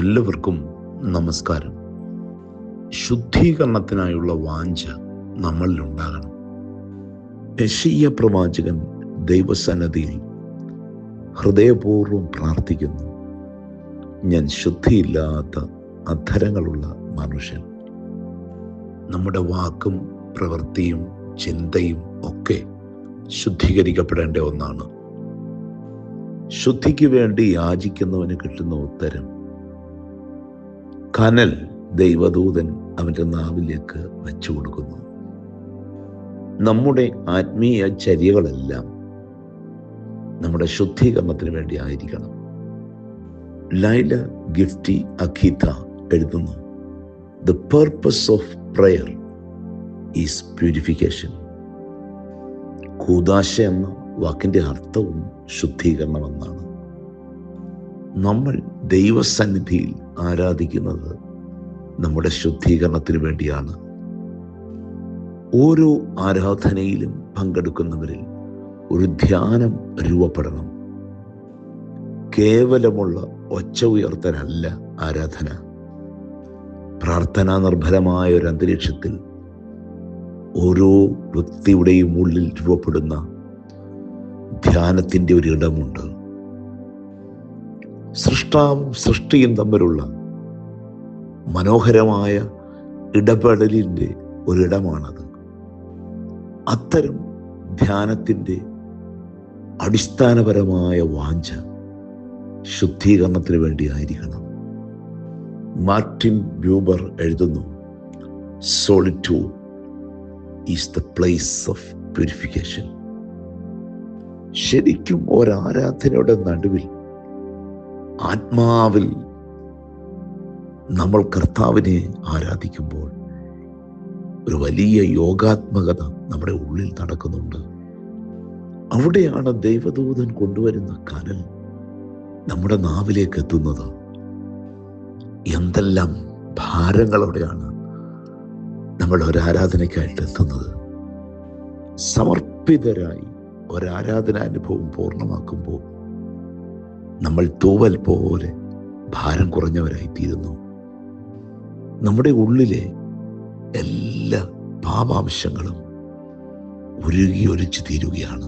എല്ലാവർക്കും നമസ്കാരം. ശുദ്ധീകരണത്തിനായുള്ള വാഞ്ച നമ്മളിൽ ഉണ്ടാകണം യശീയ പ്രവാചകൻ ദൈവസന്നദ്ധിയിൽ ഹൃദയപൂർവം പ്രാർത്ഥിക്കുന്നു. ഞാൻ ശുദ്ധിയില്ലാത്ത അധരങ്ങളുള്ള മനുഷ്യൻ. നമ്മുടെ വാക്കും പ്രവൃത്തിയും ചിന്തയും ഒക്കെ ശുദ്ധീകരിക്കപ്പെടേണ്ട ഒന്നാണ്. ശുദ്ധിക്ക് വേണ്ടി യാചിക്കുന്നവന് കിട്ടുന്ന ഉത്തരം കനൽ ദൈവദൂതൻ അവന്റെ നാവിലേക്ക് വെച്ചു കൊടുക്കുന്നു നമ്മുടെ ആത്മീയ ചര്യകളെല്ലാം നമ്മുടെ ശുദ്ധീകരണത്തിന് വേണ്ടി ആയിരിക്കണം. ലൈല ഗിഫ്റ്റി അഖീത എഴുതുന്നു the purpose of prayer is purification കൂതാശ എന്ന വാക്കിന്റെ അർത്ഥവും ശുദ്ധീകരണമെന്നാണ് നമ്മൾ ദൈവസന്നിധിയിൽ ആരാധിക്കുന്നത് നമ്മുടെ ശുദ്ധീകരണത്തിന് വേണ്ടിയാണ്. ഓരോ ആരാധനയിലും പങ്കെടുക്കുന്നവരിൽ ഒരു ധ്യാനം രൂപപ്പെടണം. കേവലമുള്ള ഒച്ച ഉയർത്തനല്ല ആരാധന. പ്രാർത്ഥനാ നിർഭരമായ ഒരു അന്തരീക്ഷത്തിൽ ഓരോ വ്യക്തിയുടെയും ഉള്ളിൽ രൂപപ്പെടുന്ന ധ്യാനത്തിന്റെ ഒരു ഇടമുണ്ട്. സൃഷ്ടാവും സൃഷ്ടിയും തമ്മിലുള്ള മനോഹരമായ ഇടപെടലിന്റെ ഒരിടമാണത്. അത്തരം ധ്യാനത്തിന്റെ അടിസ്ഥാനപരമായ വാഞ്ച ശുദ്ധീകരണത്തിന് വേണ്ടിയായിരിക്കണം. മാർട്ടിൻ ബ്യൂബർ എഴുതുന്നു solitude is the place of purification ശരിക്കും ഒരാരാധനയുടെ നടുവിൽ ആത്മാവിൽ നമ്മൾ കർത്താവിനെ ആരാധിക്കുമ്പോൾ ഒരു വലിയ യോഗാത്മകത നമ്മുടെ ഉള്ളിൽ നടക്കുന്നുണ്ട്. അവിടെയാണ് ദൈവദൂതൻ കൊണ്ടുവരുന്ന കനൽ നമ്മുടെ നാവിലേക്ക് എത്തുന്നത്. എന്തെല്ലാം ഭാരങ്ങളോടെയാണ് നമ്മൾ ഒരാരാധനയ്ക്കായിട്ട് എത്തുന്നത്. സമർപ്പിതരായി ഒരാരാധനാനുഭവം പൂർണമാക്കുമ്പോൾ നമ്മൾ തൂവൽ പോലെ ഭാരം കുറഞ്ഞവരായിത്തീരുന്നു. നമ്മുടെ ഉള്ളിലെ എല്ലാ പാപാംശങ്ങളും ഉരുകി ഒലിച്ചു തീരുകയാണ്.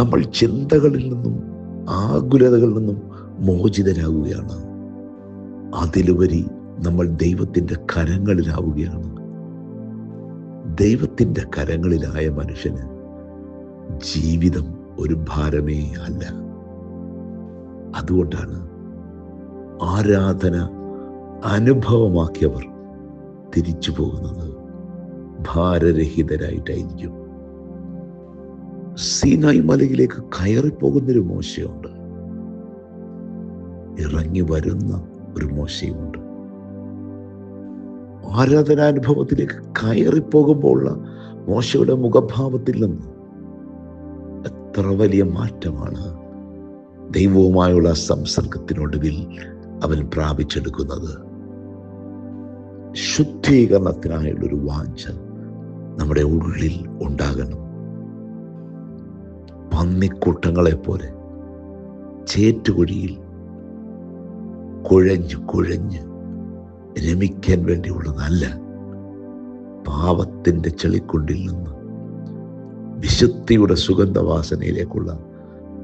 നമ്മൾ ചിന്തകളിൽ നിന്നും ആകുലതകളിൽ നിന്നും മോചിതരാകുകയാണ്. അതിലുപരി നമ്മൾ ദൈവത്തിന്റെ കരങ്ങളിലാവുകയാണ്. ദൈവത്തിന്റെ കരങ്ങളിലായ മനുഷ്യന് ജീവിതം ഒരു ഭാരമേ അല്ല. അതുകൊണ്ടാണ് ആരാധന അനുഭവമാക്കിയവർ തിരിച്ചു പോകുന്നത് ഭാരരഹിതരായിട്ടായിരിക്കും. സീനായി മലയിലേക്ക് കയറിപ്പോകുന്നൊരു മോശയുണ്ട് ഇറങ്ങി വരുന്ന ഒരു മോശയുമുണ്ട് ആരാധനാനുഭവത്തിലേക്ക് കയറിപ്പോകുമ്പോഴുള്ള മോശയുടെ മുഖഭാവത്തിൽ നിന്ന് എത്ര വലിയ മാറ്റമാണ് ദൈവവുമായുള്ള സംസർഗത്തിനൊടുവിൽ അവൻ പ്രാപിച്ചെടുക്കുന്നത്. ശുദ്ധീകരണത്തിനായുള്ളൊരു വാഞ്ച നമ്മുടെ ഉള്ളിൽ ഉണ്ടാകണം. പന്നിക്കൂട്ടങ്ങളെ പോലെ ചേറ്റുകുഴിയിൽ കുഴഞ്ഞ് കുഴഞ്ഞ് രമിക്കാൻ വേണ്ടിയുള്ളതല്ല പാപത്തിന്റെ ചെളിക്കുണ്ടിൽ നിന്ന് വിശുദ്ധിയുടെ സുഗന്ധവാസനയിലേക്കുള്ള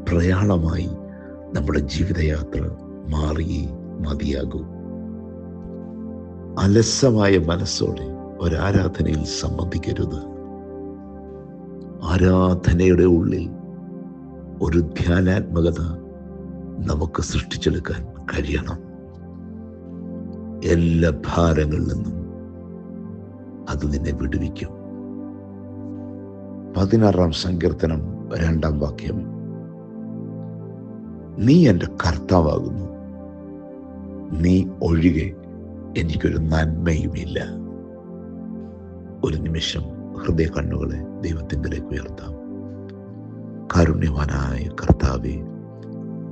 പ്രയാണമായി നമ്മുടെ ജീവിതയാത്ര മാറിയേ മതിയാകൂ. അലസമായ മനസ്സോടെ ഒരാരാധനയിൽ സംബന്ധിക്കരുത്. ആരാധനയുടെ ഉള്ളിൽ ഒരു ധ്യാനാത്മകത നമുക്ക് സൃഷ്ടിച്ചെടുക്കാൻ കഴിയണം. എല്ലാ ഭാരങ്ങളിൽ നിന്നും അത് നിന്നെ വിടുവിക്കും. പതിനാറാം സങ്കീർത്തനം രണ്ടാം വാക്യം. നീ എന്റെ കർത്താവാകുന്നു. നീ ഒഴികെ എനിക്കൊരു നന്മയുമില്ല. ഒരു നിമിഷം ഹൃദയ കണ്ണുകളെ ദൈവത്തിങ്കിലേക്ക് ഉയർത്താം. കാരുണ്യവാനായ കർത്താവെ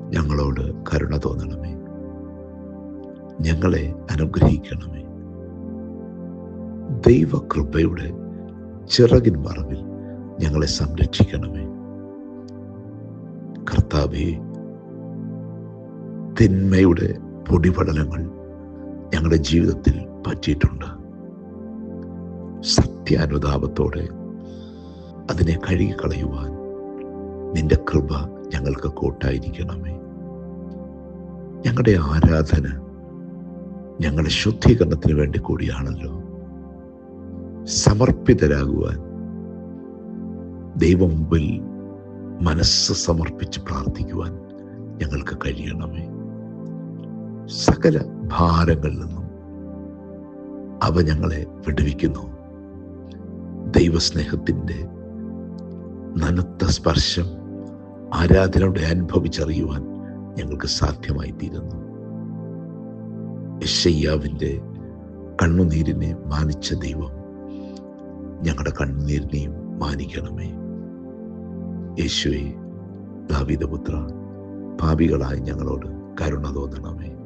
ഞങ്ങളോട് കരുണ തോന്നണമേ. ഞങ്ങളെ അനുഗ്രഹിക്കണമേ. ദൈവകൃപയുടെ ചിറകിൻ മറവിൽ ഞങ്ങളെ സംരക്ഷിക്കണമേ. കർത്താവെ തിന്മയുടെ പൊടിപടലങ്ങൾ ഞങ്ങളുടെ ജീവിതത്തിൽ പറ്റിയിട്ടുണ്ട്. സത്യാനുതാപത്തോടെ അതിനെ കഴുകിക്കളയുവാൻ നിന്റെ കൃപ ഞങ്ങൾക്ക് കൂട്ടായിരിക്കണമേ. ഞങ്ങളുടെ ആരാധന ഞങ്ങളുടെ ശുദ്ധീകരണത്തിന് വേണ്ടി കൂടിയാണല്ലോ. സമർപ്പിതരാകുവാൻ ദൈവം മുമ്പിൽ മനസ്സ് സമർപ്പിച്ച് പ്രാർത്ഥിക്കുവാൻ ഞങ്ങൾക്ക് കഴിയണമേ. സകല ഭാരങ്ങളിൽ നിന്നും അവ ഞങ്ങളെ വിടുവിക്കുന്നു. ദൈവസ്നേഹത്തിന്റെ നനുത്ത സ്പർശം ആരാധനയുടെ അനുഭവിച്ചറിയുവാൻ ഞങ്ങൾക്ക് സാധ്യമായി തീരുന്നു യശയ്യാവിന്റെ കണ്ണുനീരിനെ മാനിച്ച ദൈവം ഞങ്ങളുടെ കണ്ണുനീരിനെയും മാനിക്കണമേ. യേശുവേ ദാവിദപുത്ര പാപികളായ ഞങ്ങളോട് കരുണ തോന്നണമേ.